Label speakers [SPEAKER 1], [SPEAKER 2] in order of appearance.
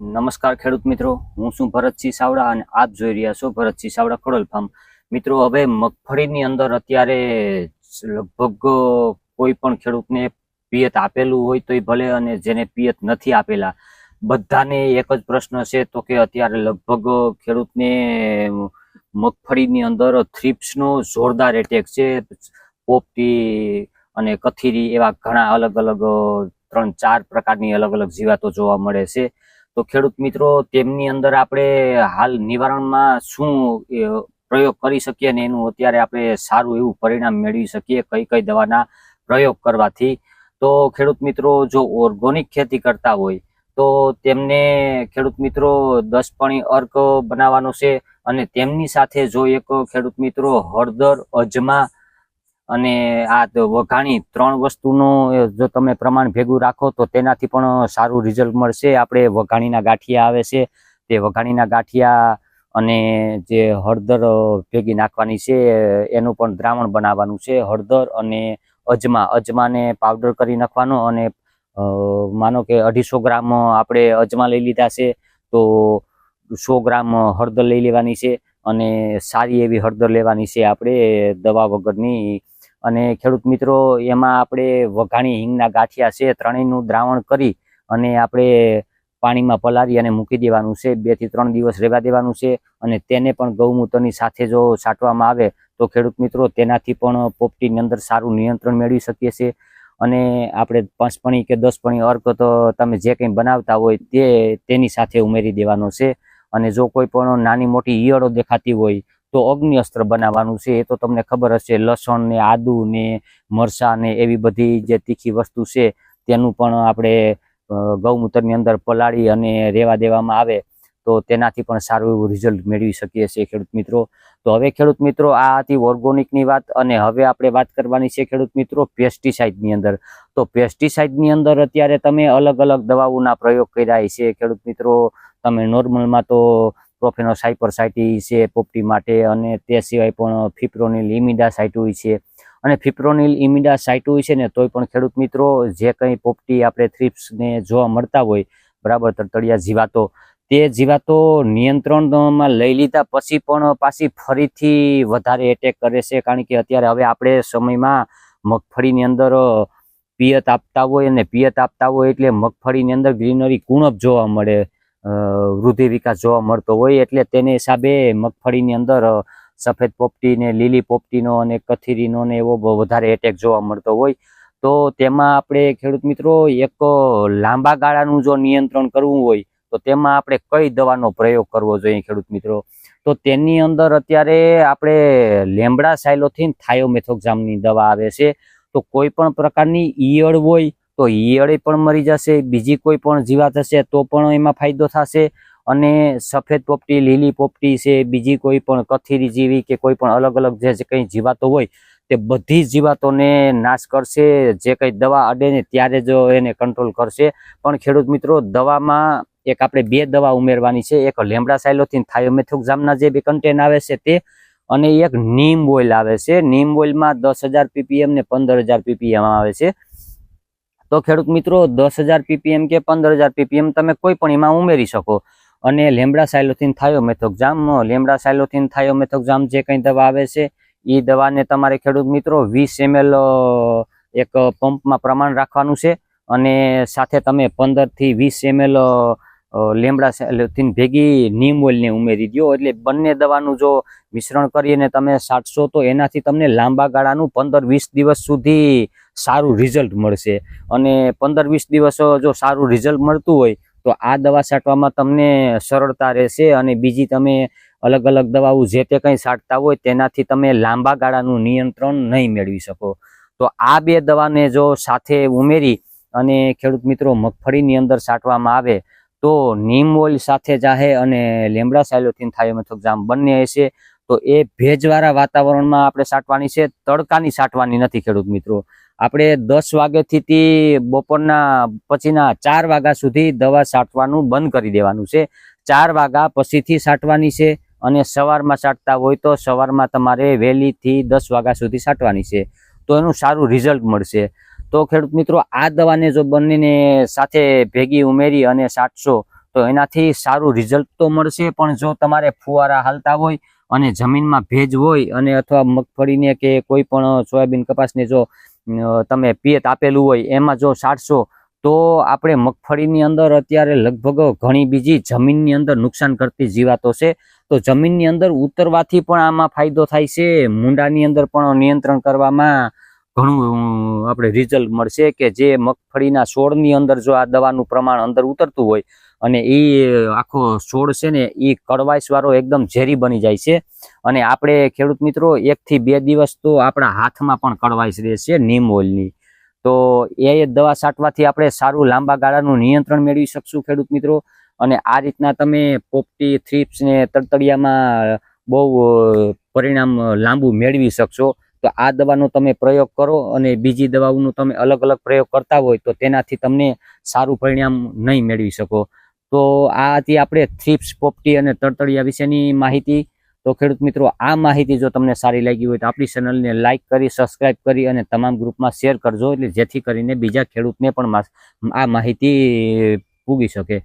[SPEAKER 1] નમસ્કાર ખેડૂત મિત્રો, હું છું ભરતસિંહ સાવડા અને આપ જોઈ રહ્યા છો ભરતસિંહ સાવડા ખોડલ ફાર્મ. મિત્રો, હવે મગફળીની અંદર અત્યારે લગભગ કોઈ પણ ખેડૂતને પિયત આપેલું હોય તોય ભલે અને જેને પિયત નથી આપેલા. બધાને એક જ પ્રશ્ન છે તો કે અત્યારે લગભગ ખેડૂતને મગફળીની અંદર થ્રીપ્સનો જોરદાર એટેક છે, પોપટી અને કથીરી એવા ઘણા અલગ અલગ ત્રણ ચાર પ્રકારની અલગ અલગ જીવાતો જોવા મળે છે. તો ખેડૂત મિત્રો, તેમની અંદર આપણે હાલ નિવારણમાં શું પ્રયોગ કરી શકીએ અને એનું અત્યારે આપણે સારું એવું પરિણામ મેળવી શકીએ કઈ કઈ દવાના પ્રયોગ કરવાથી. તો ખેડૂત મિત્રો, જો ઓર્ગોનિક ખેતી કરતા હોય, તો તેમને ખેડૂત મિત્રો દસપણી અર્ક બનાવવાનો છે અને તેમની સાથે જો એક ખેડૂત મિત્રો હળદર, અજમા અને આ વઘાણી ત્રણ વસ્તુનું જો તમે પ્રમાણ ભેગું રાખો તો તેનાથી પણ સારું રિઝલ્ટ મળશે. આપણે વઘાણીના ગાંઠિયા આવે છે. તે વઘાણીના ગાંઠિયા અને જે હળદર ભેગી નાખવાની છે, એનું પણ દ્રાવણ બનાવવાનું છે. હળદર અને અજમા, અજમાને પાવડર કરી નાખવાનો અને માનો કે અઢીસો ગ્રામ આપણે અજમા લઈ લીધા છે, તો સો ગ્રામ હળદર લઈ લેવાની છે અને સારી એવી હળદર લેવાની છે આપણે દવા વગરની. અને ખેડૂત મિત્રો, એમાં આપણે વઘાણી હિંગના ગાંઠિયા છે, ત્રણેયનું દ્રાવણ કરી અને આપણે પાણીમાં પલાળી અને મૂકી દેવાનું છે. બેથી ત્રણ દિવસ રહેવા દેવાનું છે અને તેને પણ ગૌમૂત્રની સાથે જો છાંટવામાં આવે તો ખેડૂત મિત્રો તેનાથી પણ પોપટીની અંદર સારું નિયંત્રણ મેળવી શકીએ છીએ. અને આપણે પાંચપણી કે દસપણી અર્ક તો તમે જે કંઈ બનાવતા હોય તે તેની સાથે ઉમેરી દેવાનો છે. અને જો કોઈ પણ નાની મોટી ઈયળો દેખાતી હોય તો અગ્નિ અસ્ત્ર બનાવવાનું છે, એ તો તમને ખબર હશે, લસણ ને આદુ ને મરસા ને એવી બધી જે તીખી વસ્તુ છે, તેનું પણ આપણે ગૌમૂત્રની અંદર પલાળી અને રેવા દેવામાં આવે, તો તેનાથી પણ સારું એવું રિઝલ્ટ મેળવી શકીએ છીએ ખેડૂત મિત્રો. તો હવે ખેડૂત મિત્રો, આ હતી ઓર્ગોનિકની વાત, અને હવે આપણે વાત કરવાની છે ખેડૂત મિત્રો પેસ્ટિસાઇડની અંદર. તો પેસ્ટિસાઇડની અંદર અત્યારે તમે અલગ અલગ દવાઓના પ્રયોગ કર્યા છે ખેડૂત મિત્રો. તમે નોર્મલમાં તો પ્રોફેનો સાયપરસાઇટી છે, પોપટી માટે અને તે સિવાય પણ ફિપ્રોનિલ ઇમિડા સાઇટોઈ છે. અને ફિપ્રોનિલ ઇમિડા સાઇટોઈ છે ને, તોય પણ ખેડૂત મિત્રો, જે કંઈ પોપટી આપણે થ્રિપ્સને જોવા મળતા હોય, બરાબર તળતળિયા જીવાતો, તે જીવાતો નિયંત્રણમાં લઈ લીધા પછી પણ પાછી ફરીથી વધારે એટેક કરે છે. કારણ કે અત્યારે હવે આપણે સમયમાં મગફળીની અંદર પિયત આપતા હોય અને પિયત આપતા હોય એટલે મગફળીની અંદર ગ્રીનરી કુણપ જોવા મળે. વૃદ્ધિ વિકાસ જોવા મળતો હોય એટલે તેને હિસાબે મગફળીની અંદર સફેદ પોપટી ને લીલી પોપટીનો અને કથીરીનો ને એવો વધારે એટેક જોવા મળતો હોય. તો તેમાં આપણે ખેડૂત મિત્રો એક લાંબા ગાળાનું જો નિયંત્રણ કરવું હોય, તો તેમાં આપણે કઈ દવાનો પ્રયોગ કરવો જોઈએ ખેડૂત મિત્રો? તો તેની અંદર અત્યારે આપણે લેમડા સાયલોથીન થાયોમેથોક્ઝામની દવા આવે છે. તો કોઈ પણ પ્રકારની ઈયળ હોય તો ઈયળે પણ મરી જશે, બીજી કોઈ પણ જીવાત હશે તો પણ એમાં ફાયદો થશે. અને સફેદ પોપટી, લીલી પોપટી છે, બીજી કોઈ પણ કથીરી જીવી કે કોઈ પણ અલગ અલગ જે કંઈ જીવાતો હોય, તે બધી જીવાતોને નાશ કરશે. જે કંઈ દવા અડે ને ત્યારે જ એને કંટ્રોલ કરશે. પણ ખેડૂત મિત્રો, દવામાં એક આપણે બે દવા ઉમેરવાની છે. એક લેમડા સાયલોથીન થાયોમેથોક્ઝામના જે બી કન્ટેન આવે છે તે, અને એક નીમ ઓઇલ આવે છે. નીમ ઓઇલમાં દસ હજાર પીપીએમ ને પંદર હજાર પીપીએમ આવે છે. તો ખેડૂત મિત્રો, દસ હજાર પીપીએમ કે પંદર હજાર પીપીએમ તમે કોઈ પણ એમાં ઉમેરી શકો. અને લેમડા સાયલોથીન થાયોમેથોક્ઝામ લેમડા સાયલોથીન થાયોમેથોક્ઝામ જે કંઈ દવા આવે છે એ દવાને તમારે ખેડૂત મિત્રો વીસ એમએલ એક પંપમાં પ્રમાણ રાખવાનું છે. અને સાથે તમે પંદરથી વીસ એમએલ લેમડા સાયલોથીન ભેગી નીમ ઓઇલને ઉમેરી દો એટલે બંને દવાનું જો મિશ્રણ કરીને તમે સાટશો તો એનાથી તમને લાંબા ગાળાનું પંદર વીસ દિવસ સુધી સારું રિઝલ્ટ મળશે. અને પંદર વીસ દિવસ જો સારું રિઝલ્ટ મળતું હોય તો આ દવા છાંટવામાં તમને સરળતા રહેશે અને બીજી તમે અલગ અલગ દવાઓ જે તે કંઈ છાંટતા હોય તેનાથી તમે લાંબા ગાળાનું નિયંત્રણ નહીં મેળવી શકો. તો આ બે દવાને જો સાથે ઉમેરી અને ખેડૂત મિત્રો મગફળીની અંદર છાંટવામાં આવે તો નીમ ઓઇલ સાથે જાહે અને લેમડા સાયલોથીન થાયોમેથોક્ઝામ બંને હશે. તો એ ભેજવાળા વાતાવરણમાં આપણે સાટવાની છે. તડકાની છાંટવાની નથી ખેડૂત મિત્રો. આપણે દસ વાગ્યાથી બપોરના પછીના ચાર વાગ્યા સુધી દવા છાંટવાનું બંધ કરી દેવાનું છે. ચાર વાગ્યા પછીથી છાંટવાની છે અને સવારમાં છાંટતા હોય તો સવારમાં તમારે વહેલીથી દસ વાગ્યા સુધી છાંટવાની છે. તો એનું સારું રિઝલ્ટ મળશે. તો ખેડૂત મિત્રો, આ દવાને જો બંનેને સાથે ભેગી ઉમેરી અને છાંટશો તો એનાથી સારું રિઝલ્ટ તો મળશે. પણ જો તમારે ફુવારા હાલતા હોય અને જમીનમાં ભેજ હોય અને અથવા મગફળીને કે કોઈ પણ સોયાબીન કપાસને જો તમે પિયત આપેલું હોય, એમાં જો છાંટશો તો આપણે મગફળીની અંદર અત્યારે લગભગ ઘણી બીજી જમીનની અંદર નુકસાન કરતી જીવાતો છે. તો જમીનની અંદર ઉતરવાથી પણ આમાં ફાયદો થાય છે. મૂંડાની અંદર પણ નિયંત્રણ કરવામાં ઘણું આપણે રિઝલ્ટ મળશે કે જે મગફળીના છોડની અંદર જો આ દવાનું પ્રમાણ અંદર ઉતરતું હોય અને એ આખો છોડ છે ને એ કડવાઈશવાળો એકદમ ઝેરી બની જાય છે. અને આપણે ખેડૂત મિત્રો, એકથી બે દિવસ તો આપણા હાથમાં પણ કડવાઈશ રહેશે નીમ ઓઇલની. તો એ દવા છાંટવાથી આપણે સારું લાંબા ગાળાનું નિયંત્રણ મેળવી શકશું ખેડૂત મિત્રો. અને આ રીતના તમે પોપટી, થ્રીપ્સ ને બહુ પરિણામ લાંબુ મેળવી શકશો. તો આ દવાનો તમે પ્રયોગ કરો અને બીજી દવાઓનો તમે અલગ અલગ પ્રયોગ કરતા હોય તો તેનાથી તમને સારું પરિણામ નહીં મેળવી શકો. તો આ હતી આપણે થ્રીપ્સ, પોપટી અને તડતડિયા વિશેની માહિતી. તો ખેડૂત મિત્રો, આ માહિતી જો તમને સારી લાગી હોય તો આપણી ચેનલને લાઇક કરી, સબસ્ક્રાઇબ કરી અને તમામ ગ્રુપમાં શેર કરજો એટલે જેથી કરીને બીજા ખેડૂતને પણ આ માહિતી પૂગી શકે.